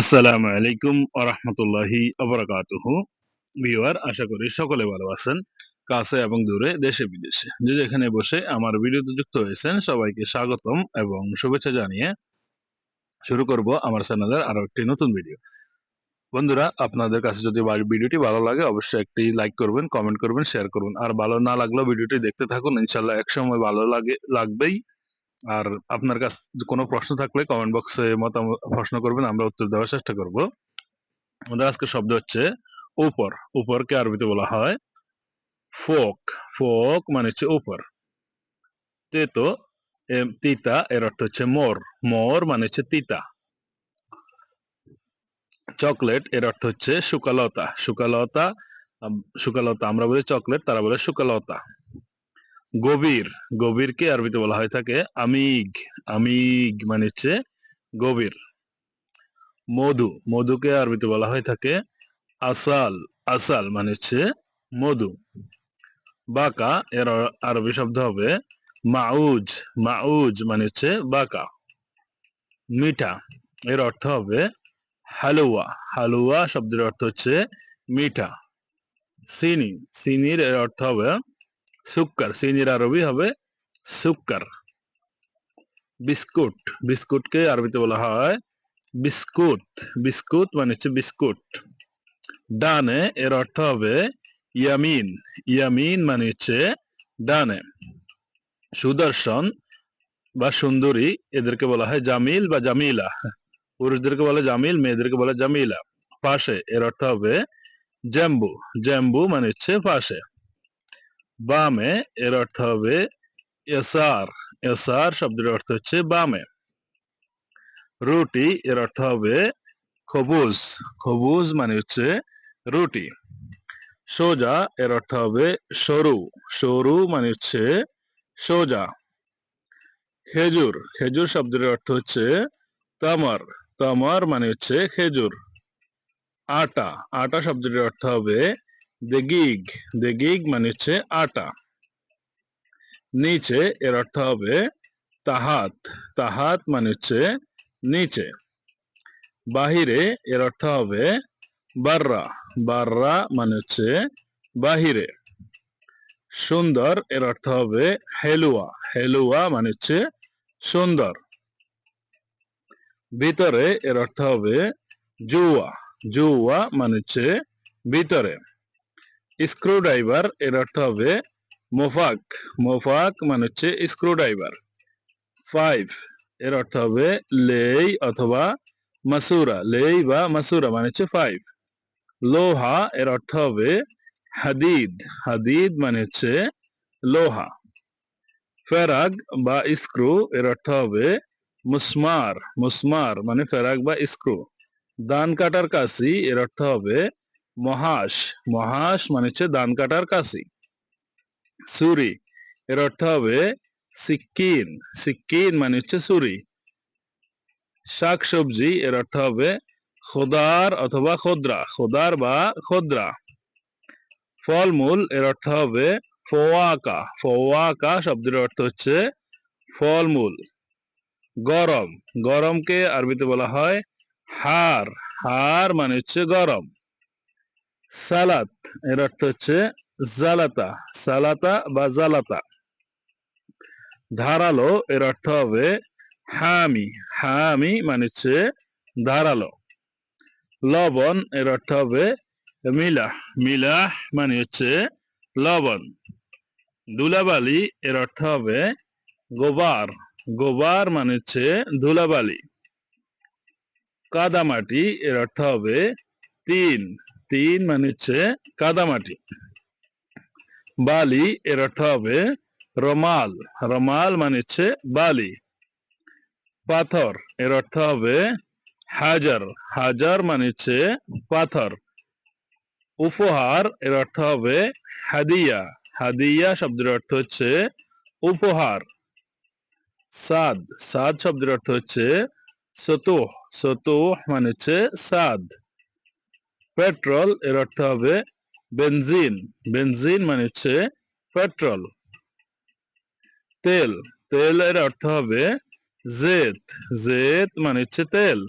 আসসালামু আলাইকুম আরহামতুল্লাহি আবরাকাতুহু ভিউয়ার, আশা করি সকলে ভালো আছেন, কাছে এবং দূরে, দেশে, বিদেশে। যে যেখানে বসে আমার ভিডিওতে যুক্ত হয়েছেন, সবাইকে স্বাগতম এবং শুভেচ্ছা জানিয়ে শুরু করব আমার চ্যানেলের আরও একটি নতুন ভিডিও। বন্ধুরা, আপনাদের কাছে যদি ভিডিওটি ভালো লাগে, অবশ্যই একটি লাইক করবেন, কমেন্ট করবেন, শেয়ার করবেন আর ভালো না লাগলেও ভিডিওটি দেখতে থাকুন। ইনশাল্লাহ একসময় ভালো লাগে লাগবেই। আর আপনার কাছে কোনো প্রশ্ন থাকলে কমেন্ট বক্সে মতামত, প্রশ্ন করবেন, আমরা উত্তর দেওয়ার চেষ্টা করব। আমাদের আজকে শব্দ হচ্ছে উপর। উপরকে আরবিতে বলা হয় ফোক। ফোক মানে হচ্ছে উপর। তেতো তিতা, এর অর্থ হচ্ছে মোর। মোর মানে হচ্ছে তিতা। চকলেট, এর অর্থ হচ্ছে শুকালতা। সুকালতা শুকালতা আমরা বলি চকলেট, তারা বলে সুকালতা গভীর, গভীরকে আরবিতে বলা হয় থাকে আমিগ আমিগ মানে হচ্ছে গভীর। মধু, মধুকে আরবিতে বলা হয় থাকে আসাল আসাল মানে হচ্ছে মধু। বাঁকা, এর আরবি শব্দ হবে মাউজ মাউজ মানে হচ্ছে বাঁকা। মিঠা, এর অর্থ হবে হালুয়া হালুয়া শব্দের অর্থ হচ্ছে মিঠা। চিনি চিনির এর অর্থ হবে সুক্কার চিনির আরবি হবে সুক্কার বিস্কুট, বিস্কুটকে আরবিতে বলা হয় বিস্কুট। বিস্কুট মানে হচ্ছে বিস্কুট। ডানে এর অর্থ হবে ইয়ামিন। ইয়ামিন মানে হচ্ছে ডানে। সুদর্শন বা সুন্দরী এদেরকে বলা হয় জামিল বা জামিলা। পুরুষদেরকে বলে জামিল, মেয়েদেরকে বলে জামিলা। পাশে এর অর্থ হবে জ্যাম্বু। জ্যাম্বু মানে হচ্ছে পাশে। বামে এর অর্থ হবে এসার এসআর শব্দের অর্থ হচ্ছে বামে। রুটি এর অর্থ হবে খবুজ। খবুজ মানে হচ্ছে রুটি। সোজা এর অর্থ হবে সরু। সরু মানে হচ্ছে সোজা। খেজুর। খেজুর শব্দের অর্থ হচ্ছে তামার। তামার মানে হচ্ছে খেজুর। আটা। আটা শব্দের অর্থ হবে দেগিগ দেগিগ মানে হচ্ছে আটা। নিচে এর অর্থ হবে তাহাত। তাহাত মানে হচ্ছে নিচে। বাহিরে এর অর্থ হবে বাররা। বাররা মানে হচ্ছে বাহিরে। সুন্দর এর অর্থ হবে হেলুয়া। হেলুয়া মানে হচ্ছে সুন্দর। ভিতরে এর অর্থ হবে জুয়া। জুয়া মানে হচ্ছে ভিতরে। স্ক্রু ড্রাইভার এর অর্থ হবে মোফাক মোফাক মানে হচ্ছে স্ক্রু ড্রাইভার ফাইভ এর অর্থ হবে লেই অথবা মাসুরা। লেই বা মাসুরা মানে হচ্ছে ফাইভ লোহা এর অর্থ হবে হাদিদ। হাদিদ মানে হচ্ছে লোহা। ফেরাগ বা স্ক্রু এর অর্থ হবে মুসমার। মুসমার মানে ফেরাগ বা স্ক্রু দান কাটার কাশি এর অর্থ হবে মহাস মহাস মানে হচ্ছে দান কাটার কাশি। সুরি, এর অর্থ হবে সিক্কিন সিক্কিন মানে হচ্ছে সুরি। শাক সবজি এর অর্থ হবে খোদার অথবা খোদ্রা, খোদার বা খোদ্রা। ফলমূল, এর অর্থ হবে ফোয়াকা ফোয়াকা শব্দের অর্থ হচ্ছে ফলমূল। গরম, গরমকে আরবিতে বলা হয় হার হার মানে হচ্ছে গরম। সালাত, এর অর্থ হচ্ছে জালাতা, সালাতা বা জালাতা। ধারালো, এর অর্থ হবে হামি হামি মানে হচ্ছে ধারালো। লবণ, এর অর্থ হবে মিলাহ মিলাহ মানে হচ্ছে লবণ। ধুলাবালি, এর অর্থ হবে গোবার গোবার মানে হচ্ছে ধুলাবালি। কাদামাটি, এর অর্থ হবে তিন। তিন মানে হচ্ছে কাদামাটি বালি এর অর্থ হবে রমাল। রমাল মানে হচ্ছে বালি। পাথর এর অর্থ হবে হাজার। হাজার মানে হচ্ছে পাথর। উপহার এর অর্থ হবে হাদিয়া। হাদিয়া শব্দের অর্থ হচ্ছে উপহার। সাদ। সাদ শব্দের অর্থ হচ্ছে সতুহ। সতুহ মানে হচ্ছে সাদ। পেট্রোল, এর অর্থ হবে বেনজিন। বেনজিন মানে হচ্ছে পেট্রোল। তেল তেল এর অর্থ হবে জেত জেত মানে হচ্ছে তেল।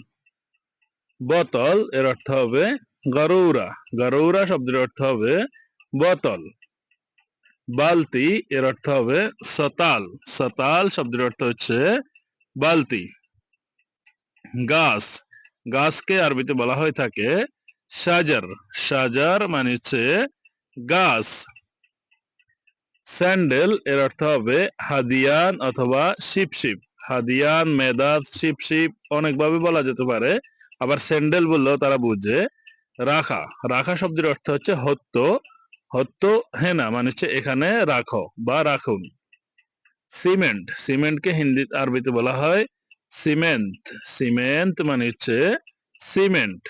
বোতল, এর অর্থ হবে গরৌরা। গরৌরা শব্দের অর্থ হবে বোতল। বালতি, এর অর্থ হবে সতাল। সতাল শব্দের অর্থ হচ্ছে বালতি। গাছ। গাছকে আরবিতে বলা হয়ে থাকে সাজার সাজার মানে হচ্ছে গাছ। স্যান্ডেল এর অর্থ হবে হাদিয়ান অথবা শিপ শিপ হাদিয়ান মেদাত শিপ শিপ অনেকভাবে বলা যেতে পারে। আবার স্যান্ডেল বললেও তারা বুঝে রাখা। রাখা শব্দের অর্থ হচ্ছে হত্য হত্য হেনা মানে হচ্ছে এখানে রাখো বা রাখুন। সিমেন্ট সিমেন্টকে হিন্দি, আরবিতে বলা হয় সিমেন্ট সিমেন্ট মানে হচ্ছে সিমেন্ট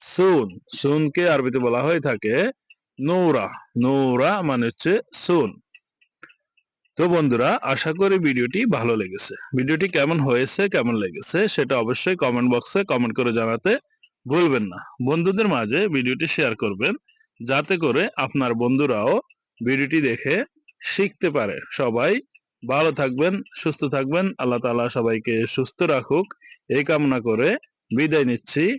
সুন, সুনকে আরবিতে বলা হয়ে থাকে নৌরা। নৌরা মানে হচ্ছে সুন। তো বন্ধুরা, আশা করি ভিডিওটি ভালো লেগেছে। ভিডিওটি কেমন হয়েছে, কেমন লেগেছে, সেটা অবশ্যই কমেন্ট বক্সে কমেন্ট করে জানাতে ভুলবেন না। বন্ধুদের মাঝে ভিডিওটি শেয়ার করবেন, যাতে করে আপনার বন্ধুরাও ভিডিওটি দেখে শিখতে পারে। সবাই ভালো থাকবেন, সুস্থ থাকবেন। আল্লাহ তাআলা সবাইকে সুস্থ রাখুক। এই কামনা করে বিদায় নিচ্ছি।